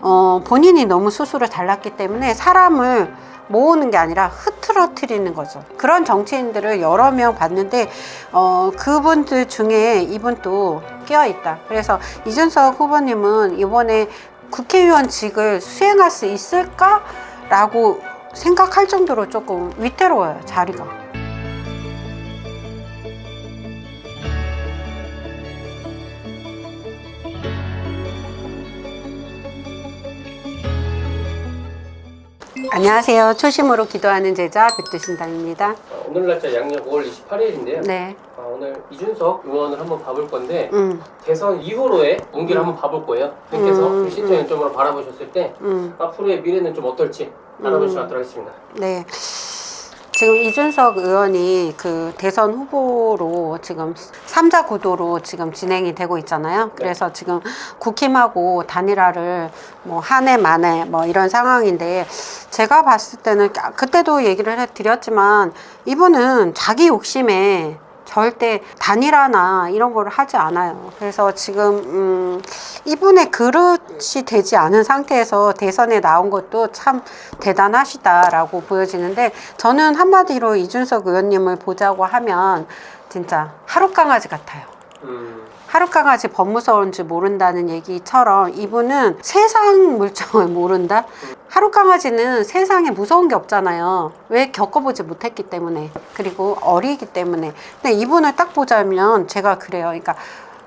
어, 본인이 너무 스스로 잘났기 때문에 사람을 모으는 게 아니라 흐트러트리는 거죠. 그런 정치인들을 여러 명 봤는데 어, 그분들 중에 이분도 끼어 있다. 그래서 이준석 후보님은 이번에 국회의원직을 수행할 수 있을까라고 생각할 정도로 조금 위태로워요 자리가. 안녕하세요. 초심으로 기도하는 제자 백두신당입니다. 어, 오늘 날짜 양력 5월 28일인데요. 네. 오늘 이준석 의원을 한번 봐볼 건데 음, 대선 이후로의 운기를 음. 한번 봐볼 거예요. 님께서 음, 좀 시청점으로 바라보셨을 때 음. 앞으로의 미래는 좀 어떨지 알아보시면 음. 하도록 하겠습니다. 네. 지금 이준석 의원이 그 대선 후보로 지금 삼자 구도로 지금 진행이 되고 있잖아요. 그래서 지금 국힘하고 단일화를 뭐 한 해 만에 뭐 이런 상황인데 제가 봤을 때는 그때도 얘기를 해 드렸지만 이분은 자기 욕심에 절대 단일화나 이런 거를 하지 않아요. 그래서 지금 음, 이분의 그릇이 되지 않은 상태에서 대선에 나온 것도 참 대단하시다라고 보여지는데 저는 한마디로 이준석 의원님을 보자고 하면 진짜 하루 강아지 같아요. 음, 하루 강아지 법무서운지 모른다는 얘기처럼 이분은 세상 물정을 모른다? 하루 강아지는 세상에 무서운 게 없잖아요. 왜 겪어보지 못했기 때문에. 그리고 어리기 때문에. 근데 이분을 딱 보자면 제가 그래요. 그러니까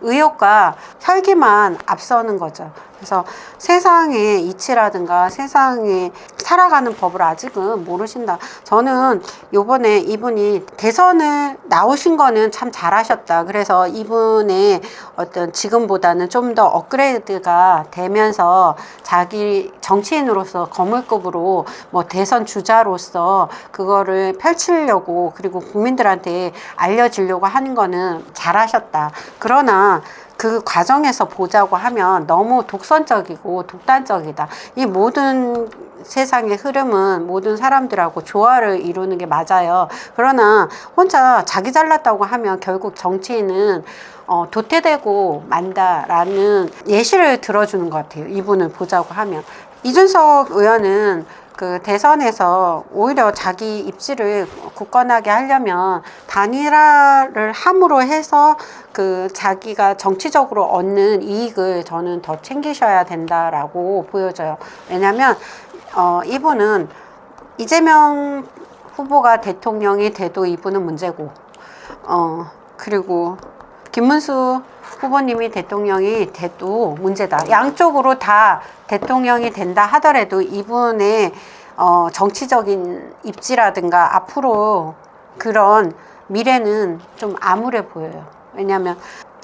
의욕과 혈기만 앞서는 거죠. 그래서 세상의 이치라든가 세상에 살아가는 법을 아직은 모르신다. 저는 요번에 이분이 대선을 나오신 거는 참 잘하셨다. 그래서 이분의 어떤 지금보다는 좀 더 업그레이드가 되면서 자기 정치인으로서 거물급으로 뭐 대선 주자로서 그거를 펼치려고 그리고 국민들한테 알려주려고 하는 거는 잘하셨다. 그러나 그 과정에서 보자고 하면 너무 독선적이고 독단적이다. 이 모든 세상의 흐름은 모든 사람들하고 조화를 이루는 게 맞아요. 그러나 혼자 자기 잘났다고 하면 결국 정치인은 어, 도태되고 만다라는 예시를 들어주는 것 같아요. 이분을 보자고 하면. 이준석 의원은 그 대선에서 오히려 자기 입지를 굳건하게 하려면 단일화를 함으로 해서 그 자기가 정치적으로 얻는 이익을 저는 더 챙기셔야 된다라고 보여져요. 왜냐하면 어, 이분은 이재명 후보가 대통령이 돼도 이분은 문제고, 어, 그리고 김문수 후보님이 대통령이 돼도 문제다. 양쪽으로 다 대통령이 된다 하더라도 이분의 어, 정치적인 입지라든가 앞으로 그런 미래는 좀 암울해 보여요. 왜냐하면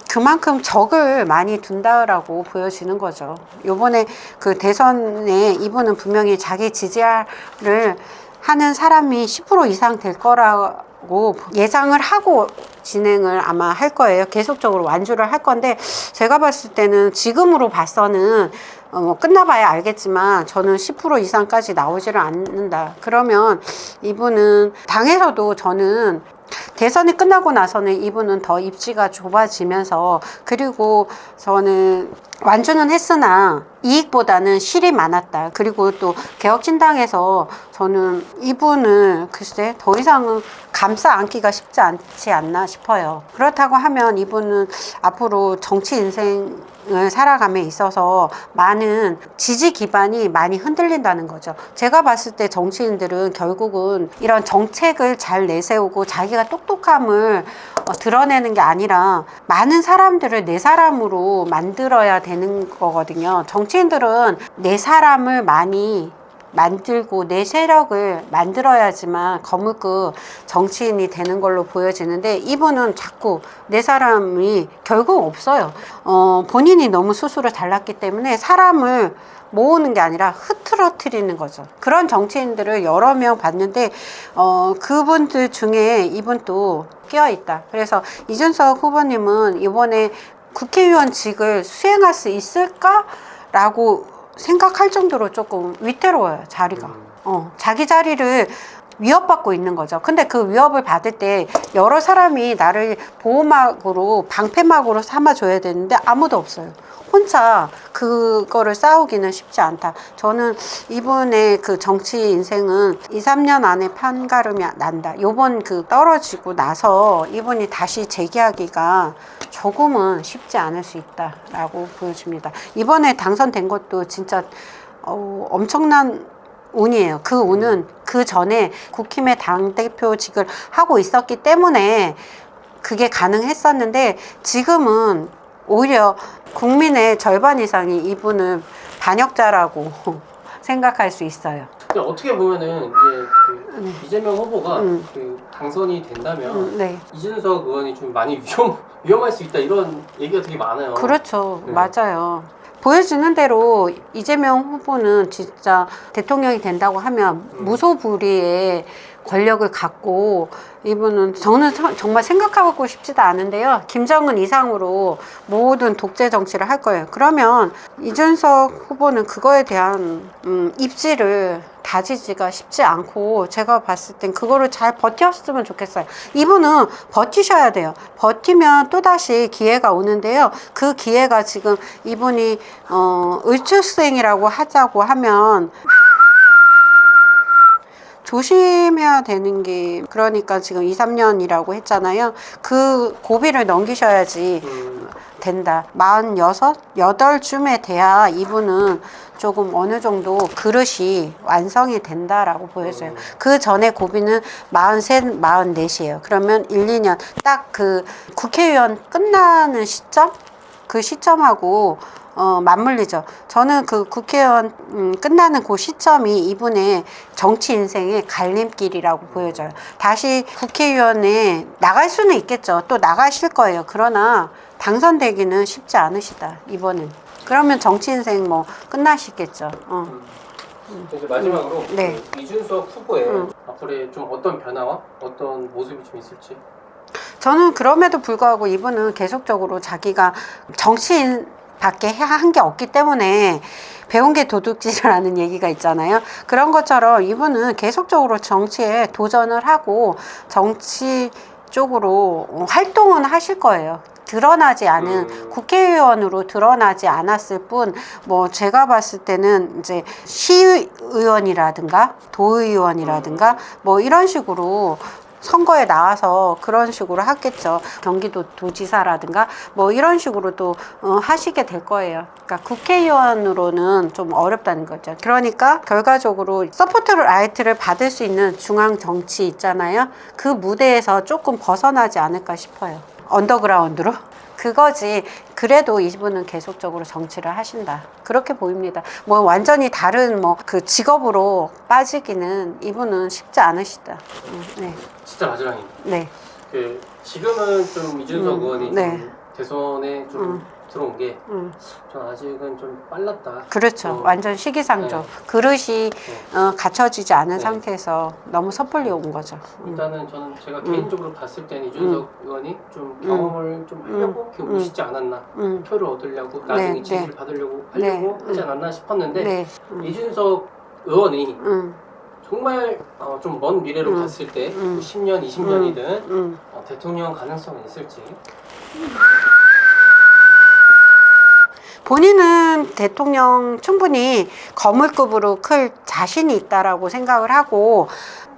그만큼 적을 많이 둔다라고 보여지는 거죠. 요번에 그 대선에 이분은 분명히 자기 지지를 하는 사람이 10% 이상 될 거라 고 예상을 하고 진행을 아마 할 거예요. 계속적으로 완주를 할 건데 제가 봤을 때는 지금으로 봐서는 어, 뭐 끝나봐야 알겠지만 저는 10% 이상까지 나오지를 않는다. 그러면 이분은 당에서도 저는 대선이 끝나고 나서는 이분은 더 입지가 좁아지면서 그리고 저는 완주는 했으나 이익보다는 실이 많았다. 그리고 또 개혁신당에서 저는 이분을 글쎄 더 이상은 감싸 안기가 쉽지 않지 않나 싶어요. 그렇다고 하면 이분은 앞으로 정치 인생을 살아감에 있어서 많은 지지 기반이 많이 흔들린다는 거죠. 제가 봤을 때 정치인들은 결국은 이런 정책을 잘 내세우고 자기가 똑똑함을 어, 드러내는 게 아니라 많은 사람들을 내 사람으로 만들어야 되는 거거든요. 정치인들은 내 사람을 많이 만들고 내 세력을 만들어야지만 거물급 정치인이 되는 걸로 보여지는데 이분은 자꾸 내 사람이 결국 없어요. 어, 본인이 너무 스스로 잘났기 때문에 사람을 모으는 게 아니라 흐트러트리는 거죠. 그런 정치인들을 여러 명 봤는데 어, 그분들 중에 이분도 끼어 있다. 그래서 이준석 후보님은 이번에 국회의원직을 수행할 수 있을까라고 생각할 정도로 조금 위태로워요 자리가. 음. 어, 자기 자리를 위협받고 있는 거죠. 근데 그 위협을 받을 때 여러 사람이 나를 보호막으로 방패막으로 삼아줘야 되는데 아무도 없어요. 혼자 그거를 싸우기는 쉽지 않다. 저는 이분의 그 정치 인생은 2, 3년 안에 판가름이 난다. 요번 그 떨어지고 나서 이분이 다시 재기하기가 조금은 쉽지 않을 수 있다라고 보여집니다. 이번에 당선된 것도 진짜 어, 엄청난 운이에요. 그 운은 그 전에 국힘의 당대표직을 하고 있었기 때문에 그게 가능했었는데 지금은 오히려 국민의 절반 이상이 이분을 반역자라고 생각할 수 있어요. 근데 어떻게 보면은 이제 그 이재명 후보가 음. 그 당선이 된다면 음, 네. 이준석 의원이 좀 많이 위험 위험할 수 있다 이런 얘기가 되게 많아요. 그렇죠. 네. 맞아요. 보여지는 대로 이재명 후보는 진짜 대통령이 된다고 하면 음. 무소불위의 권력을 갖고 이분은 저는 서- 정말 생각하고 싶지도 않은데요. 김정은 이상으로 모든 독재 정치를 할 거예요. 그러면 이준석 후보는 그거에 대한 음, 입지를 다지지가 쉽지 않고 제가 봤을 땐 그거를 잘 버텼으면 좋겠어요. 이분은 버티셔야 돼요. 버티면 또다시 기회가 오는데요. 그 기회가 지금 이분이 어, 을출생이라고 하자고 하면 조심해야 되는 게 그러니까 지금 2, 3년이라고 했잖아요. 그 고비를 넘기셔야지 음, 된다. 46, 8쯤에 돼야 이분은 조금 어느 정도 그릇이 완성이 된다라고 보여져요. 음. 그 전에 고비는 43, 44이에요. 그러면 1, 2년 딱 그 국회의원 끝나는 시점? 그 시점하고 어, 맞물리죠. 저는 그 국회의원 음, 끝나는 그 시점이 이분의 정치 인생의 갈림길이라고 보여져요. 다시 국회의원에 나갈 수는 있겠죠. 또 나가실 거예요. 그러나 당선되기는 쉽지 않으시다. 이번은. 그러면 정치 인생 뭐 끝나시겠죠. 어. 음. 이제 마지막으로 네. 그 이준석 후보의 음. 앞으로의 좀 어떤 변화와 어떤 모습이 좀 있을지. 저는 그럼에도 불구하고 이분은 계속적으로 자기가 정치인 밖에 한 게 없기 때문에 배운 게 도둑질이라는 얘기가 있잖아요. 그런 것처럼 이분은 계속적으로 정치에 도전을 하고 정치 쪽으로 활동은 하실 거예요. 드러나지 않은 음. 국회의원으로 드러나지 않았을 뿐, 뭐 제가 봤을 때는 이제 시의원이라든가 도의원이라든가 뭐 이런 식으로 선거에 나와서 그런 식으로 하겠죠. 경기도 도지사라든가 뭐 이런 식으로 또 어, 하시게 될 거예요. 그러니까 국회의원으로는 좀 어렵다는 거죠. 그러니까 결과적으로 서포트 라이트를 받을 수 있는 중앙 정치 있잖아요. 그 무대에서 조금 벗어나지 않을까 싶어요. 언더그라운드로. 그거지. 그래도 이분은 계속적으로 정치를 하신다. 그렇게 보입니다. 뭐 완전히 다른 뭐 그 직업으로 빠지기는 이분은 쉽지 않으시다. 음, 네. 진짜 마지막에 네. 그 지금은 좀 이준석 음, 의원이 네. 좀 대선에 좀 음. 들어온 게 음. 전 아직은 좀 빨랐다. 그렇죠. 어. 완전 시기상조. 네. 그릇이 어, 갖춰지지 않은 네. 상태에서 너무 섣불리 온 거죠. 음. 일단은 저는 제가 음. 개인적으로 봤을 때는 이준석 의원이 좀 경험을 좀 하려고 이렇게 음. 오시지 않았나 음. 표를 얻으려고 나중에 네, 지지를 네. 받으려고 네. 하려고 하지 않았나 싶었는데 네. 음. 이준석 의원이 음. 정말 어, 좀 먼 미래로 음. 봤을 때 음. 10년, 20년이든 음. 대통령 가능성이 있을지 본인은 대통령 충분히 거물급으로 클 자신이 있다라고 생각을 하고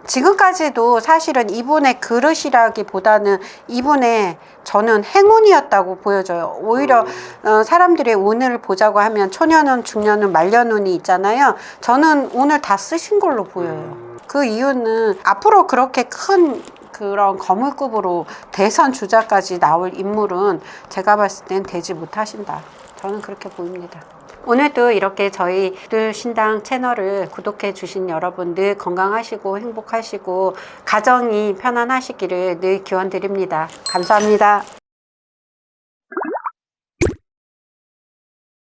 지금까지도 사실은 이분의 그릇이라기보다는 이분의 저는 행운이었다고 보여져요. 오히려 음. 어, 사람들의 운을 보자고 하면 초년운, 중년운, 말년운이 있잖아요. 저는 운을 다 쓰신 걸로 보여요. 음. 그 이유는 앞으로 그렇게 큰 그런 거물급으로 대선 주자까지 나올 인물은 제가 봤을 땐 되지 못하신다. 저는 그렇게 보입니다. 오늘도 이렇게 저희들 신당 채널을 구독해 주신 여러분들 건강하시고 행복하시고 가정이 편안하시기를 늘 기원 드립니다. 감사합니다.